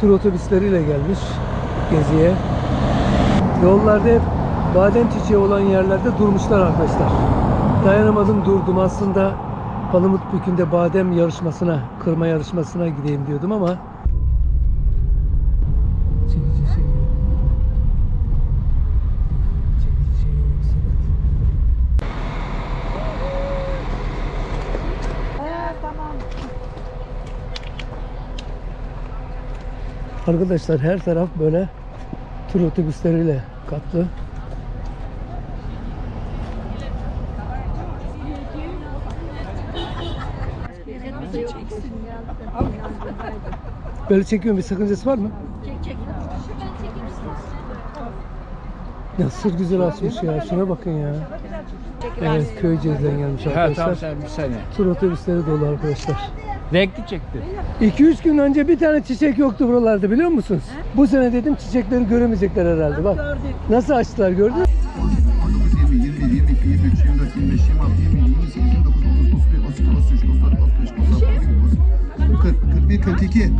tur otobüsleriyle gelmiş geziye. Yollarda hep badem çiçeği olan yerlerde durmuşlar arkadaşlar. Dayanamadım durdum aslında Palamut Bükü'nde badem yarışmasına, kırma yarışmasına gideyim diyordum ama çekici şey yok. Çekici şey yok, Sedat. Arkadaşlar her taraf böyle tur otobüsleriyle kaplı. Böyle çekiyorum bir sakıncası var mı? Nasıl güzel açmış ya. Şuna bakın ya. Evet Köyceğiz'den gelmiş Ha arkadaşlar. tamam sen bir saniye. Tur otobüsleri dolu arkadaşlar. Renkli çekti. 2-3 gün önce bir tane çiçek yoktu buralarda biliyor musunuz? Bu sene dedim çiçekleri göremeyecekler herhalde. Bak nasıl açtılar gördün mü? 19, 20, 21, 22, 23, 24, 25, 26, 27, 28, 29, 30, 31, 32, 33, 34, 35, 36, 37, 40, 41, 42.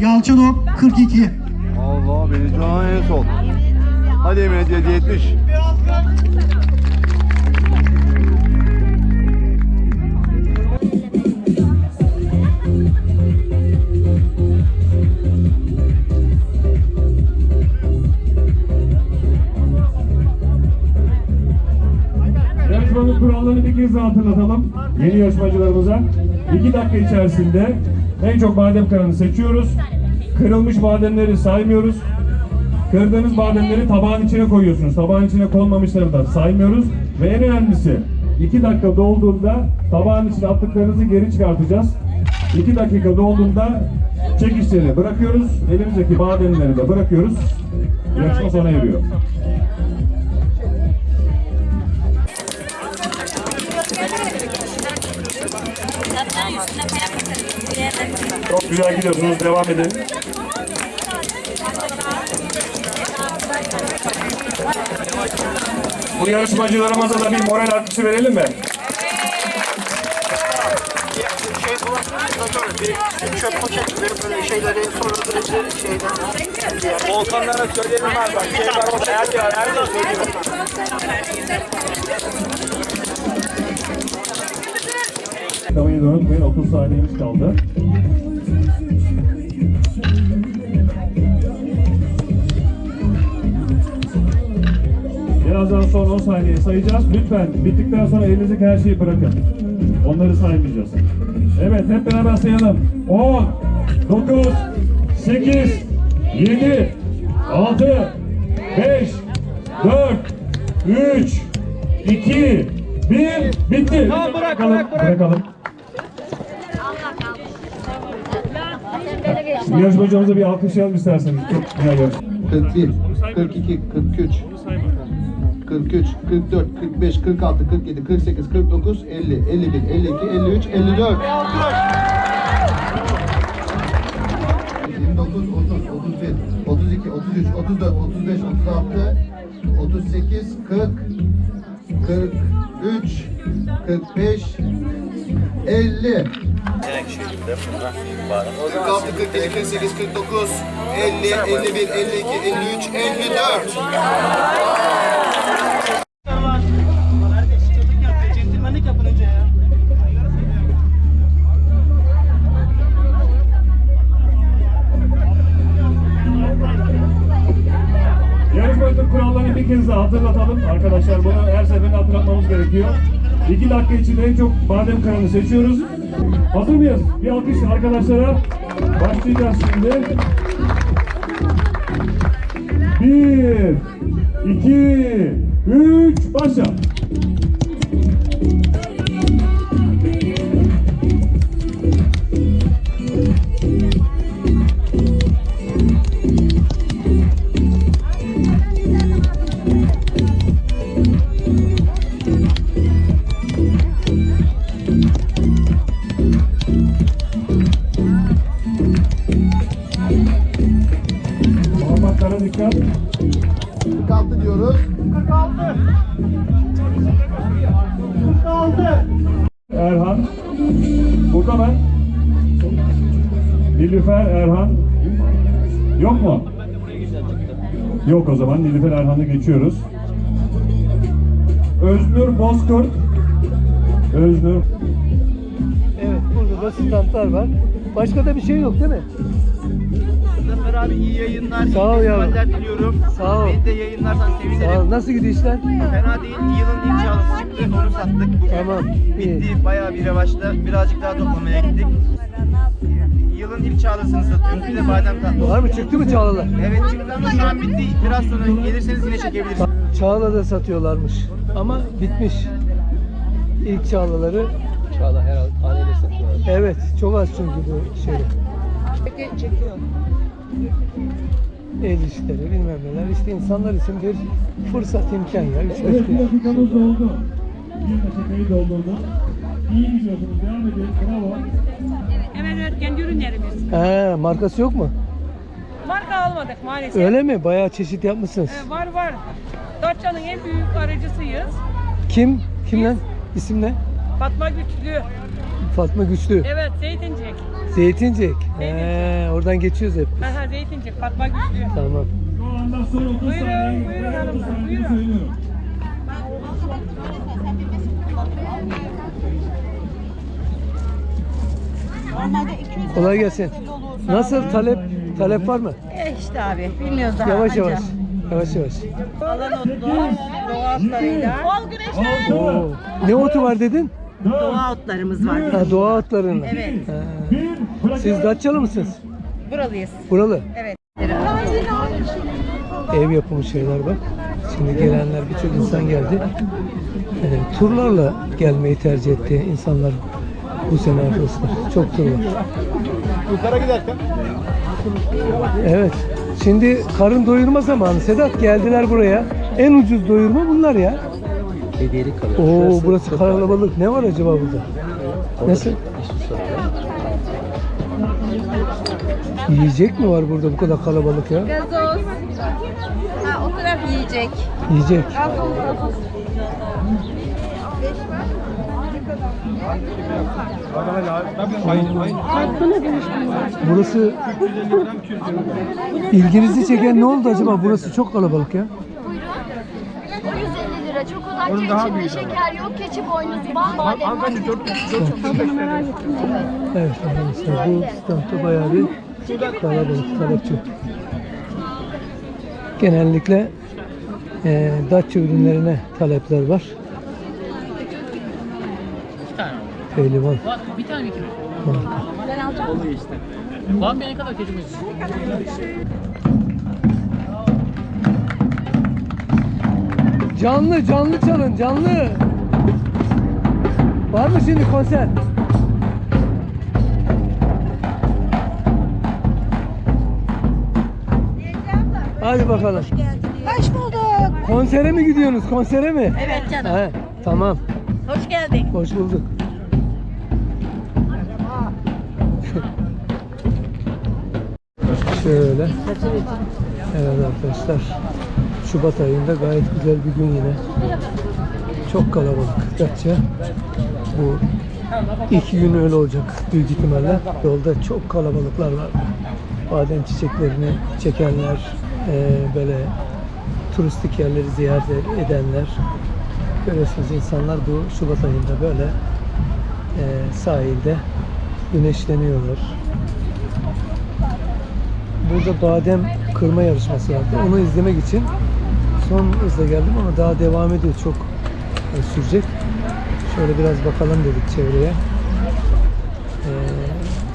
Yalçınok 42. Allah beni can en son. Hadi Emre 70. Yarışmanın kurallarını bir kez daha hatırlatalım yeni yarışmacılarımıza. 2 dakika içerisinde en çok badem kanını seçiyoruz. Kırılmış bademleri saymıyoruz. Kırdığınız bademleri tabağın içine koyuyorsunuz. Tabağın içine konmamışları da saymıyoruz. Ve en önemlisi 2 dakika dolduğunda tabağın içine attıklarınızı geri çıkartacağız. 2 dakika dolduğunda çekişleri bırakıyoruz. Elimizdeki bademleri de bırakıyoruz. Yarışma sona eriyor. Güzel gidiyorsunuz. Devam edin. Bu yarışmacılarımıza da bir moral artışı verelim mi? Çöp poşetleri böyle şeyleri sonra şeyden. Volkanlara söyleyelim abi bak. Şey var orada her yer her yer söylüyor. Da unutmayın. 30 saniyemiz kaldı. Birazdan son 10 saniye sayacağız. Lütfen bittikten sonra elinizdeki her şeyi bırakın. Onları saymayacağız. Evet hep beraber sayalım. 10, 9, 8, 7, 6, 5, 4, 3, 2, 1, bitti. Tamam, bırak, Bırakalım, bırak, bırak. Bırakalım. Yarışmacımıza bir alkışlayalım isterseniz. Çok güzel yarış. 41, 42, 43, 43, 44, 45, 46, 47, 48, 49, 50, 51, 52, 53, 54. 29, 30, 31, 32, 33, 34, 35, 36, 38, 40, 43, 45, 50. 46, 47, 48, 49, 50, 51, 52, 53, 54. Kurallarını bir kez daha hatırlatalım. Arkadaşlar bunu her seferinde hatırlatmamız gerekiyor. 2 dakika içinde en çok badem kanını seçiyoruz. Hazır mıyız? Bir alkış arkadaşlara. Başlayacağız şimdi. Bir, iki, üç, başla. Yok o zaman Nilüfer Erhan'ı geçiyoruz. Öznur Bozkurt. Öznur. Evet burada da standlar var. Başka da bir şey yok değil mi? Zafer abi iyi yayınlar. Sağ ol iyi yavrum. festivaller diliyorum. Sağ ol. Beni de yayınlarsan sevinirim. Sağ ol. Nasıl gidiyor işler? Fena değil. Yılın ilk çalısı çıktı. Onu sattık. Bugün Tamam, iyi. bitti. Bayağı bir revaçta. Birazcık daha toplamaya gittik. Çağla'nın ilk Çağla'sını satıyoruz. Bir de badem tatlısı. Var mı? Çıktı mı Çağla'lar? Evet çıktı ama şu an bitti. Biraz sonra gelirseniz yine çekebilirsiniz. Çağla'da satıyorlarmış ama bitmiş. İlk Çağla'ları Çağla herhalde haliyle satıyorlar. Evet çok az çünkü bu şeyde. Peki çekiyor. El işleri bilmem neler. İşte insanlar için bir fırsat imkan ya. Üç, beş, beş. 1 dakikayı doldurdu. İyi gidiyorsunuz. Devam edin. Bravo. Hemen öğretken ürünlerimiz. Ee, markası yok mu? Marka almadık maalesef. Öyle mi? Bayağı çeşit yapmışsınız. Ee, var var. Datça'nın en büyük aracısıyız. Kim? Kim lan? İsim ne? Fatma Güçlü. Fatma Güçlü. Evet, Zeytincik. Zeytincik. Ee, oradan geçiyoruz hep. biz. Aha, Zeytincik, Fatma Güçlü. Tamam. Şu anda son 30 Buyurun, saniye. buyurun hanımlar, buyurun. Söylüyorum. Kolay gelsin. Nasıl talep talep var mı? E işte abi bilmiyoruz daha. Yavaş yavaş. Yavaş yavaş. Alan otlu, doğa otlarıyla. Bol güneşler. Oo. Ne otu var dedin? Doğa otlarımız var. Ha, doğa atlarında. Evet. Ha. Siz Datçalı mısınız? Buralıyız. Buralı. Evet. Ev yapımı şeyler bak. Şimdi gelenler birçok insan geldi. Ee, turlarla gelmeyi tercih etti insanlar bu sene arkadaşlar. Çok tur var. Yukarı giderken. Evet. Şimdi karın doyurma zamanı. Sedat geldiler buraya. En ucuz doyurma bunlar ya. Hediyelik kalıyor. Oo Şurası burası çok- kalabalık. Ne var acaba burada? Nasıl? Yiyecek mi var burada bu kadar kalabalık ya? Gazoz. Ha, o taraf yiyecek. Yiyecek. Gazoz, gazoz. Burası ilginizi çeken ne oldu acaba? Burası çok kalabalık ya. O 150 lira. Çok odakça içinde şeker yok. Keçi boynuzu, bal badem var. Evet arkadaşlar bu standta bayağı bir kalabalık, talep çok. Genellikle e, Datça ürünlerine talepler var. Pehlivan Bir tane mi iki mi? marka. Oluyor işte. Var mı ne kadar keçimiz? Canlı canlı çalın canlı. Var mı şimdi konser? Hadi bakalım. Hoş bulduk. Konsere mi gidiyorsunuz? Konsere mi? Evet canım. He, tamam. Hoş geldin. Hoş bulduk. Şöyle. Evet arkadaşlar. Şubat ayında gayet güzel bir gün yine. Çok kalabalık Datça. Bu iki gün öyle olacak büyük ihtimalle. Yolda çok kalabalıklar var. Badem çiçeklerini çekenler, eee, böyle turistik yerleri ziyaret edenler, görüyorsunuz insanlar bu Şubat ayında böyle eee, sahilde güneşleniyorlar. Burada badem kırma yarışması vardı. Onu izlemek için son hızla geldim ama daha devam ediyor. Çok e, sürecek. Şöyle biraz bakalım dedik çevreye. Ee,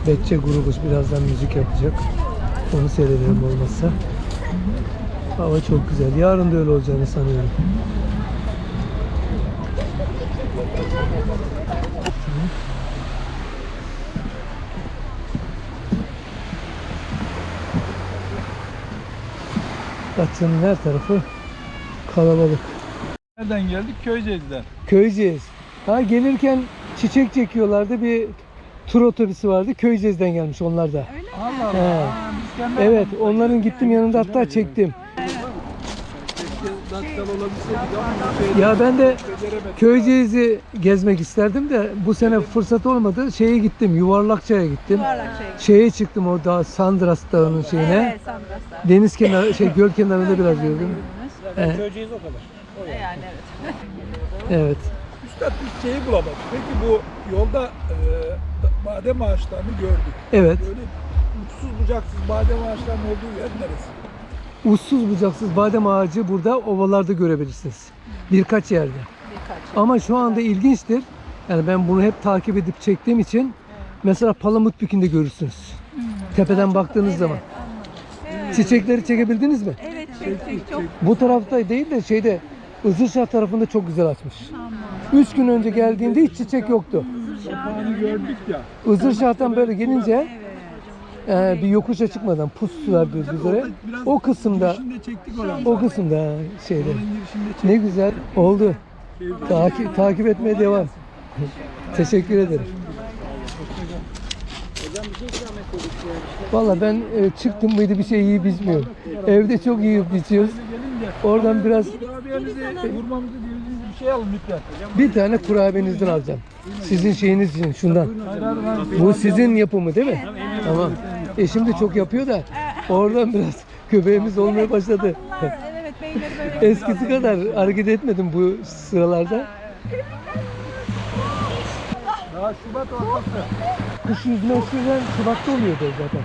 Betçe grubu birazdan müzik yapacak. Onu seyredelim olmazsa. Hava çok güzel. Yarın da öyle olacağını sanıyorum. Datça'nın her tarafı kalabalık. Nereden geldik? Köyceğiz'den. Köyceğiz. Ha gelirken çiçek çekiyorlardı. Bir tur otobüsü vardı. Köyceğiz'den gelmiş onlar da. Allah He. Evet, onların gittim yanında hatta çektim. Keşke Ya ben de Köyceğiz'i gezmek isterdim de bu sene fırsat olmadı. Şeye gittim, Yuvarlakça'ya gittim. Şeye çıktım o dağ, Sandras Dağı'nın şeyine. Evet, Sandraslar. Deniz kenarı, şey göl kenarında biraz gördüm. Evet. Köyceğiz o kadar. Yani evet. evet. Üstad biz şeyi bulamadık. Peki bu yolda e, badem ağaçlarını gördük. Evet. Böyle uçsuz bucaksız badem ağaçlarının olduğu yer neresi? Uçsuz bucaksız badem ağacı burada ovalarda görebilirsiniz. Birkaç yerde. Ama şu anda ilginçtir. Yani ben bunu hep takip edip çektiğim için mesela Palamutbükü'nde görürsünüz. Tepeden baktığınız zaman. Çiçekleri çekebildiniz mi? Evet, çektik çok. Bu tarafta değil de şeyde Izırşah tarafında çok güzel açmış. Üç gün önce geldiğinde hiç çiçek yoktu. Sapağını gördük ya. Izırşah'tan böyle gelince e, bir yokuşa çıkmadan pussular düz üzere. O kısımda o kısımda şeyde. Ne güzel oldu. Takip takip etmeye devam. Teşekkür ederim. Valla ben e, çıktım mıydı bir şey yiyip içmiyorum. Evde çok yiyip içiyoruz. Oradan biraz şey alın lütfen. bir tane kurabiyenizden alacağım. Sizin şeyiniz için şundan. Bu sizin yapımı değil mi? Tamam. Eşim de çok yapıyor da oradan biraz göbeğimiz olmaya başladı. Evet, beyleri böyle. Eskisi kadar hareket etmedim bu sıralarda. Daha Şubat ortası. Kış yüzme eskiden Şubat'ta oluyordu zaten.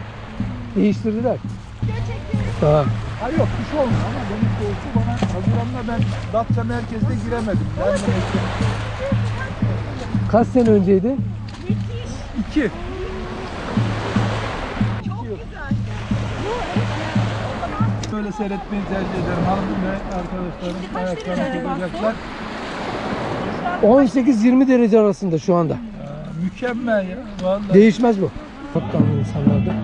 Değiştirdiler. Tamam. Ha yok kış olmuş ama benim soğuktu bana Haziran'da ben Datça merkezde giremedim. Ben de. Kaç sene önceydi? İki. Böyle seyretmeyi tercih ederim. Hanım ve arkadaşlarım ayaklarını tutacaklar. 18-20 derece arasında şu anda. Mükemmel ya. Vallahi. Değişmez bu. Kaptanlı insanlarda.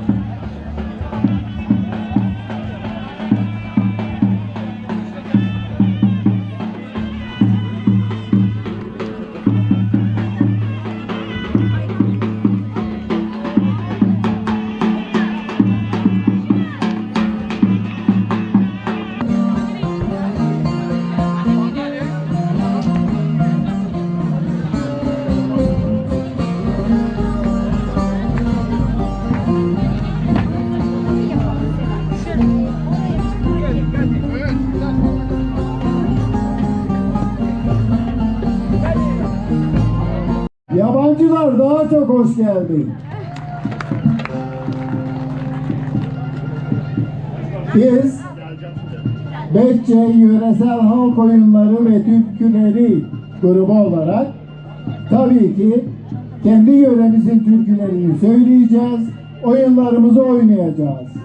Hoş geldi. Biz Betçe Yöresel Halk Oyunları ve Türküleri grubu olarak tabii ki kendi yöremizin türkülerini söyleyeceğiz, oyunlarımızı oynayacağız.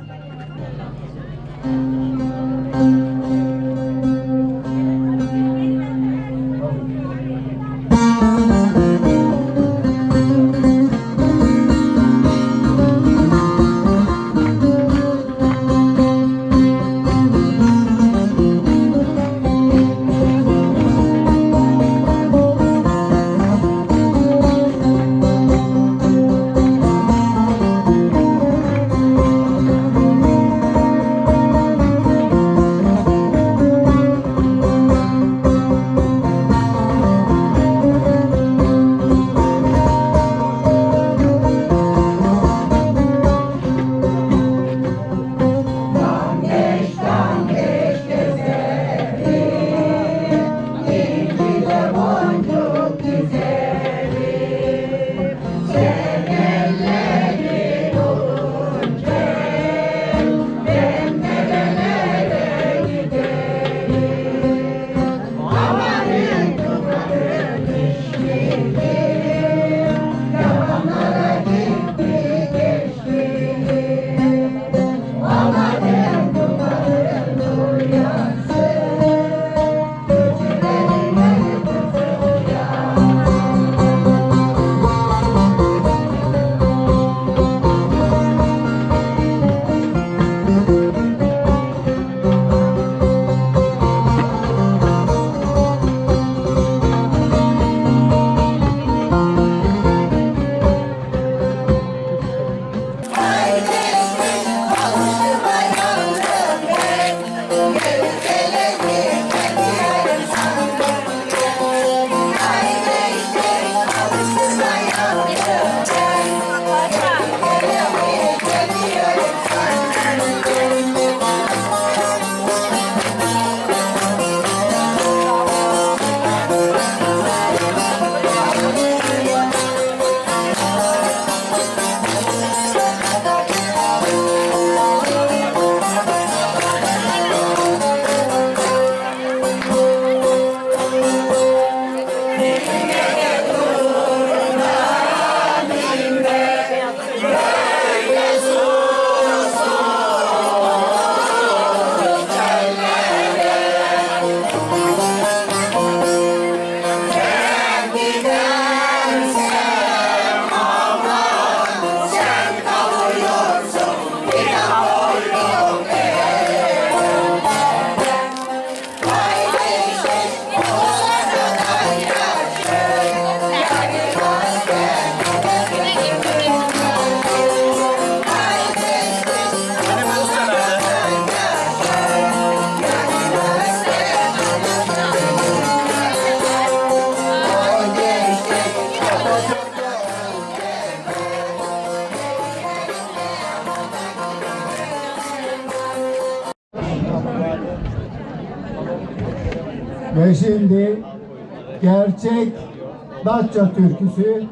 Datça türküsü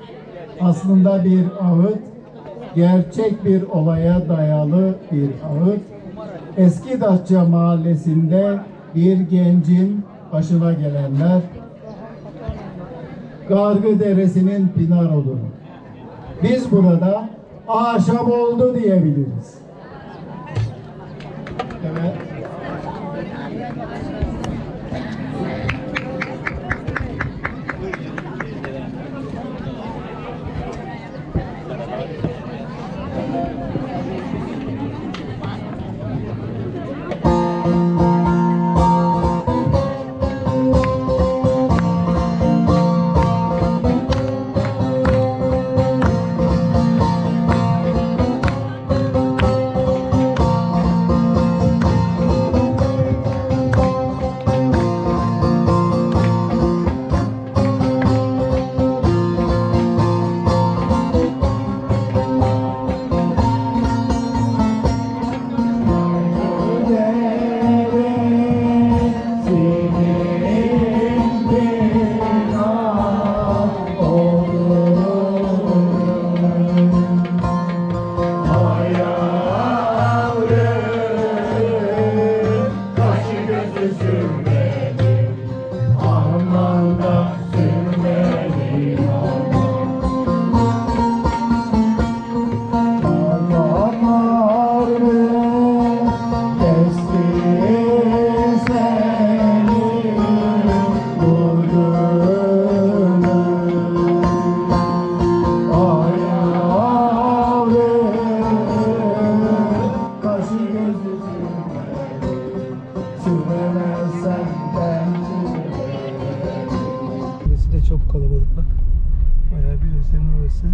aslında bir ağıt, gerçek bir olaya dayalı bir ağıt. Eski Datça mahallesinde bir gencin başına gelenler Gargı Deresi'nin pinar olduğunu. Biz burada ahşap oldu diyebiliriz. Evet. Çok kalabalık bak. Bayağı bir özlemin orası.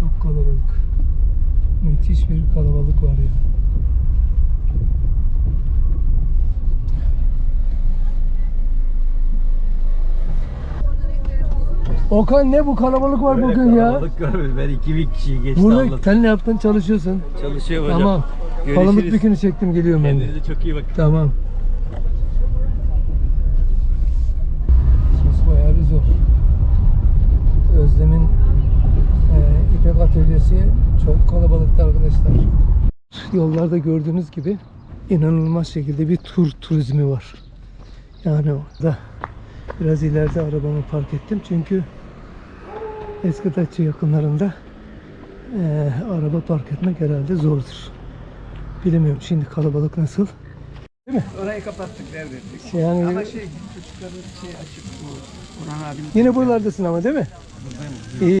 Çok kalabalık. Müthiş bir kalabalık var ya. Okan ne bu kalabalık var bugün ya? Ben 2000 kişiyi geçti Burada sen ne yaptın? Çalışıyorsun. Çalışıyor hocam. Tamam. Görüşürüz. Palamut bükünü çektim geliyorum ben de. Kendinize çok iyi bakın. Tamam. Sos bayağı bir zor. Özlem'in e, İpek Atölyesi çok kalabalıktı arkadaşlar. Yollarda gördüğünüz gibi inanılmaz şekilde bir tur turizmi var. Yani orada biraz ileride arabamı park ettim çünkü Eskitatçı yakınlarında e, araba park etmek herhalde zordur. Bilemiyorum şimdi kalabalık nasıl. Orayı kapattık neredeyse. Yani Ama şey çocukların şey açık bu. Orhan abinin yine buralardasın ama değil mi? İyi.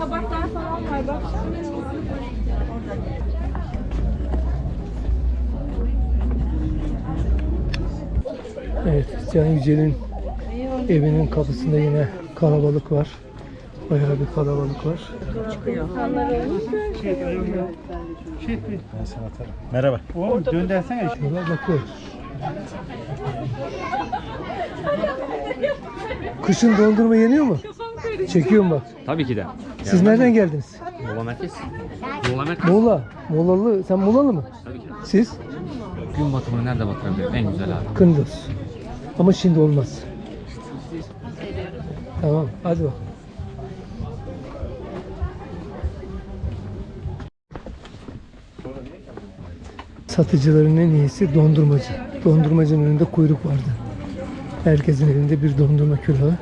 Tabaklar falan var bak. Evet, Can Yücel'in evinin kapısında yine kalabalık var. Bayağı bir kalabalık var. Merhaba. Oğlum dön dersene. Şuna bakıyoruz. Kışın dondurma yeniyor mu? Çekiyorum bak. Tabii ki de. Siz nereden geldiniz? Muğla Merkez. Muğla Merkez. Muğla. Muğlalı. Sen Muğlalı mı? Tabii ki de. Siz? Gün batımını nerede batırabilirim? En güzel abi. Kındos. Ama şimdi olmaz. Tamam. Hadi bak. Satıcıların en iyisi dondurmacı. Dondurmacının önünde kuyruk vardı. Herkesin elinde bir dondurma külahı.